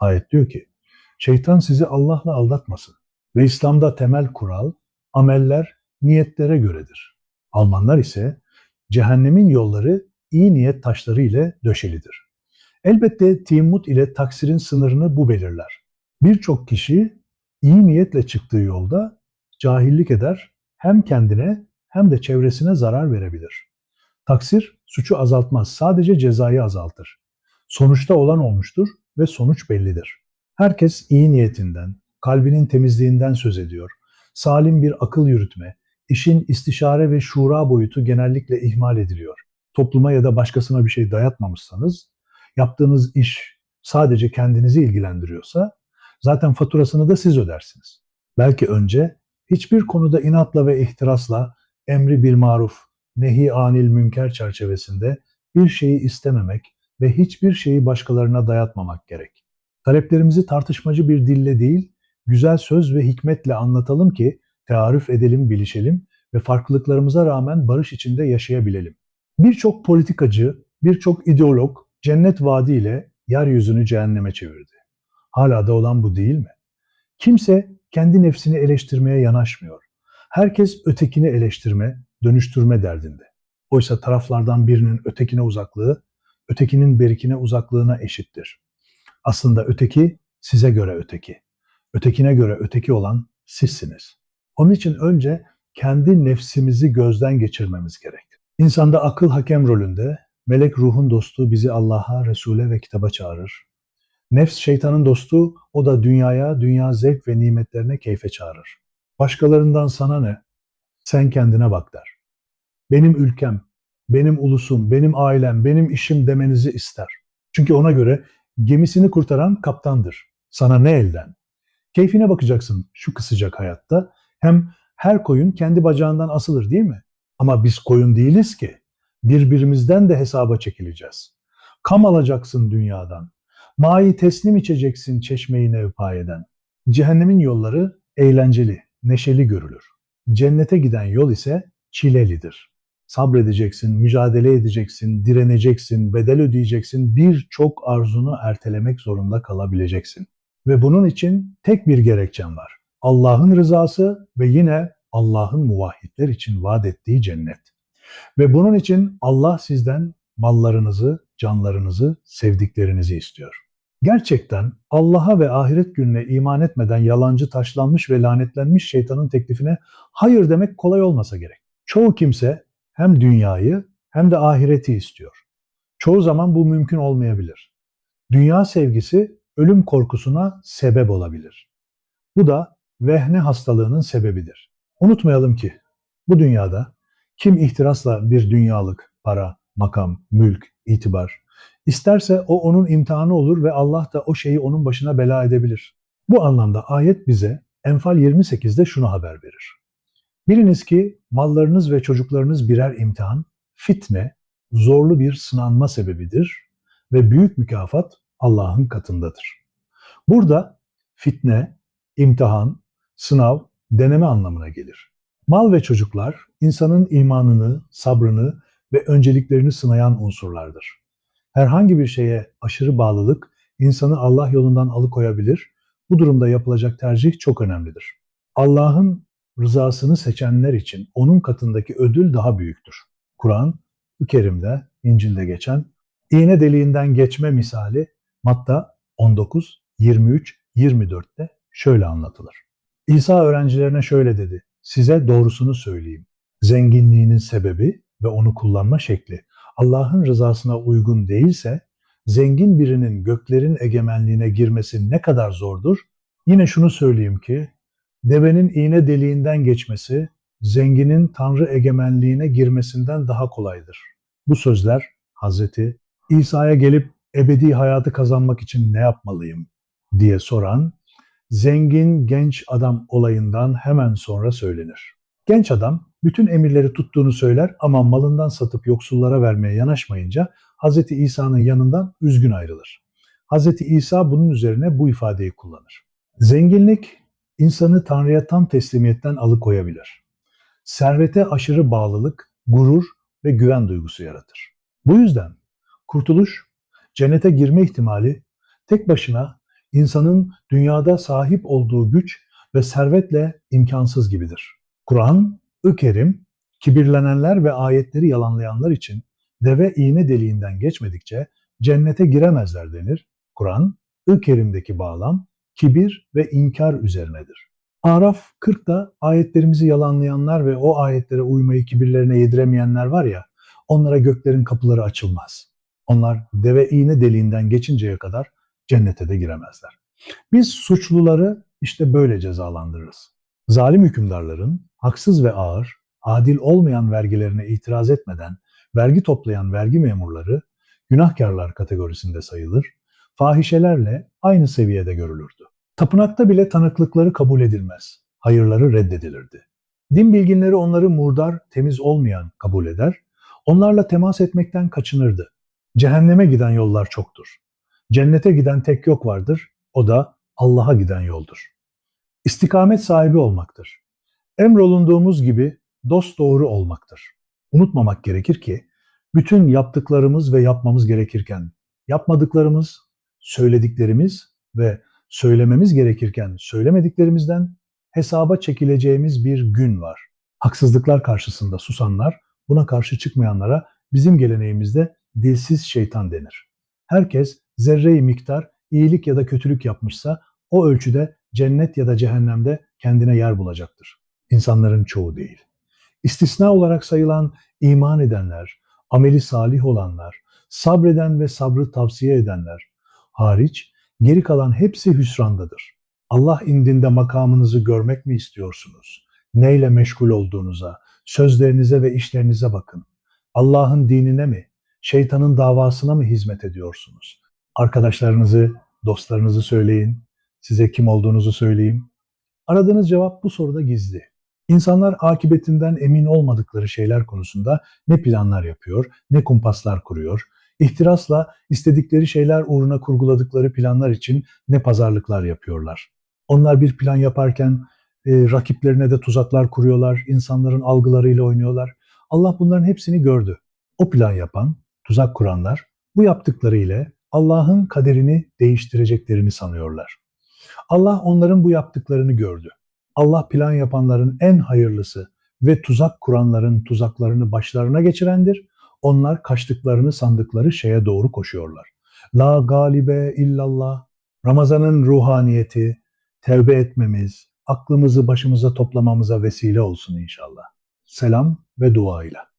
Ayet diyor ki, şeytan sizi Allah'la aldatmasın. Ve İslam'da temel kural, ameller niyetlere göredir. Almanlar ise cehennemin yolları iyi niyet taşları ile döşelidir. Elbette timmut ile taksirin sınırını bu belirler. Birçok kişi iyi niyetle çıktığı yolda cahillik eder, hem kendine hem de çevresine zarar verebilir. Taksir suçu azaltmaz, sadece cezayı azaltır. Sonuçta olan olmuştur ve sonuç bellidir. Herkes iyi niyetinden, kalbinin temizliğinden söz ediyor. Salim bir akıl yürütme, işin istişare ve şura boyutu genellikle ihmal ediliyor. Topluma ya da başkasına bir şey dayatmamışsanız, yaptığınız iş sadece kendinizi ilgilendiriyorsa, zaten faturasını da siz ödersiniz. Belki önce hiçbir konuda inatla ve ihtirasla emri bir maruf, nehi anil münker çerçevesinde bir şeyi istememek ve hiçbir şeyi başkalarına dayatmamak gerek. Taleplerimizi tartışmacı bir dille değil, güzel söz ve hikmetle anlatalım ki tearüf edelim, bilişelim ve farklılıklarımıza rağmen barış içinde yaşayabilelim. Birçok politikacı, birçok ideolog cennet vaadiyle yeryüzünü cehenneme çevirdi. Hala da olan bu değil mi? Kimse kendi nefsini eleştirmeye yanaşmıyor. Herkes ötekini eleştirme, dönüştürme derdinde. Oysa taraflardan birinin ötekine uzaklığı, ötekinin berikine uzaklığına eşittir. Aslında öteki size göre öteki. Ötekine göre öteki olan sizsiniz. Onun için önce kendi nefsimizi gözden geçirmemiz gerek. İnsanda akıl hakem rolünde, melek ruhun dostu bizi Allah'a, Resul'e ve kitaba çağırır. Nefs şeytanın dostu, o da dünyaya, dünya zevk ve nimetlerine keyfe çağırır. Başkalarından sana ne? Sen kendine bak der. Benim ülkem, benim ulusum, benim ailem, benim işim demenizi ister. Çünkü ona göre gemisini kurtaran kaptandır. Sana ne elden? Keyfine bakacaksın şu kısacak hayatta. Hem her koyun kendi bacağından asılır değil mi? Ama biz koyun değiliz ki. Birbirimizden de hesaba çekileceğiz. Kam alacaksın dünyadan. Mai teslim içeceksin çeşmeyi nevpayeden. Cehennemin yolları eğlenceli, neşeli görülür. Cennete giden yol ise çilelidir. Sabredeceksin, mücadele edeceksin, direneceksin, bedel ödeyeceksin, birçok arzunu ertelemek zorunda kalabileceksin. Ve bunun için tek bir gerekçen var. Allah'ın rızası ve yine Allah'ın muvahhidler için vaat ettiği cennet. Ve bunun için Allah sizden mallarınızı, canlarınızı, sevdiklerinizi istiyor. Gerçekten Allah'a ve ahiret gününe iman etmeden yalancı, taşlanmış ve lanetlenmiş şeytanın teklifine hayır demek kolay olmasa gerek. Çoğu kimse hem dünyayı hem de ahireti istiyor. Çoğu zaman bu mümkün olmayabilir. Dünya sevgisi ölüm korkusuna sebep olabilir. Bu da vehne hastalığının sebebidir. Unutmayalım ki bu dünyada kim ihtirasla bir dünyalık, para, makam, mülk, itibar isterse o onun imtihanı olur ve Allah da o şeyi onun başına bela edebilir. Bu anlamda ayet bize Enfal 28'de şunu haber verir. Biliniz ki mallarınız ve çocuklarınız birer imtihan, fitne, zorlu bir sınanma sebebidir ve büyük mükafat Allah'ın katındadır. Burada fitne, imtihan, sınav, deneme anlamına gelir. Mal ve çocuklar insanın imanını, sabrını ve önceliklerini sınayan unsurlardır. Herhangi bir şeye aşırı bağlılık insanı Allah yolundan alıkoyabilir. Bu durumda yapılacak tercih çok önemlidir. Allah'ın rızasını seçenler için onun katındaki ödül daha büyüktür. Kur'an, Kerim'de, İncil'de geçen iğne deliğinden geçme misali Matta 19, 23, 24'te şöyle anlatılır. İsa öğrencilerine şöyle dedi. Size doğrusunu söyleyeyim. Zenginliğinin sebebi ve onu kullanma şekli Allah'ın rızasına uygun değilse zengin birinin göklerin egemenliğine girmesi ne kadar zordur? Yine şunu söyleyeyim ki devenin iğne deliğinden geçmesi zenginin tanrı egemenliğine girmesinden daha kolaydır. Bu sözler Hazreti İsa'ya gelip ebedi hayatı kazanmak için ne yapmalıyım diye soran zengin genç adam olayından hemen sonra söylenir. Genç adam bütün emirleri tuttuğunu söyler ama malından satıp yoksullara vermeye yanaşmayınca Hz. İsa'nın yanından üzgün ayrılır. Hz. İsa bunun üzerine bu ifadeyi kullanır. Zenginlik insanı Tanrı'ya tam teslimiyetten alıkoyabilir. Servete aşırı bağlılık, gurur ve güven duygusu yaratır. Bu yüzden kurtuluş, cennete girme ihtimali tek başına insanın dünyada sahip olduğu güç ve servetle imkansız gibidir. Kur'an-ı kibirlenenler ve ayetleri yalanlayanlar için deve iğne deliğinden geçmedikçe cennete giremezler denir. Kur'an-ı Kerim'deki bağlam kibir ve inkar üzerinedir. Araf 40'da ayetlerimizi yalanlayanlar ve o ayetlere uymayı kibirlerine yediremeyenler var ya, onlara göklerin kapıları açılmaz. Onlar deve iğne deliğinden geçinceye kadar cennete de giremezler. Biz suçluları işte böyle cezalandırırız. Zalim hükümdarların haksız ve ağır, adil olmayan vergilerine itiraz etmeden vergi toplayan vergi memurları günahkarlar kategorisinde sayılır, fahişelerle aynı seviyede görülürdü. Tapınakta bile tanıklıkları kabul edilmez, hayırları reddedilirdi. Din bilginleri onları murdar, temiz olmayan kabul eder, onlarla temas etmekten kaçınırdı. Cehenneme giden yollar çoktur. Cennete giden tek yok vardır, o da Allah'a giden yoldur. İstikamet sahibi olmaktır. Emrolunduğumuz gibi dost doğru olmaktır. Unutmamak gerekir ki bütün yaptıklarımız ve yapmamız gerekirken yapmadıklarımız, söylediklerimiz ve söylememiz gerekirken söylemediklerimizden hesaba çekileceğimiz bir gün var. Haksızlıklar karşısında susanlar, buna karşı çıkmayanlara bizim geleneğimizde dilsiz şeytan denir. Herkes zerre-i miktar iyilik ya da kötülük yapmışsa o ölçüde cennet ya da cehennemde kendine yer bulacaktır. İnsanların çoğu değil. İstisna olarak sayılan iman edenler, ameli salih olanlar, sabreden ve sabrı tavsiye edenler hariç geri kalan hepsi hüsrandadır. Allah indinde makamınızı görmek mi istiyorsunuz? Neyle meşgul olduğunuza, sözlerinize ve işlerinize bakın. Allah'ın dinine mi, şeytanın davasına mı hizmet ediyorsunuz? Arkadaşlarınızı, dostlarınızı söyleyin. Size kim olduğunuzu söyleyeyim. Aradığınız cevap bu soruda gizli. İnsanlar akibetinden emin olmadıkları şeyler konusunda ne planlar yapıyor, ne kumpaslar kuruyor, ihtirasla istedikleri şeyler uğruna kurguladıkları planlar için ne pazarlıklar yapıyorlar. Onlar bir plan yaparken e, rakiplerine de tuzaklar kuruyorlar, insanların algılarıyla oynuyorlar. Allah bunların hepsini gördü. O plan yapan, tuzak kuranlar bu yaptıkları ile Allah'ın kaderini değiştireceklerini sanıyorlar. Allah onların bu yaptıklarını gördü. Allah plan yapanların en hayırlısı ve tuzak kuranların tuzaklarını başlarına geçirendir. Onlar kaçtıklarını sandıkları şeye doğru koşuyorlar. La galibe illallah. Ramazanın ruhaniyeti, tevbe etmemiz, aklımızı başımıza toplamamıza vesile olsun inşallah. Selam ve dua ile.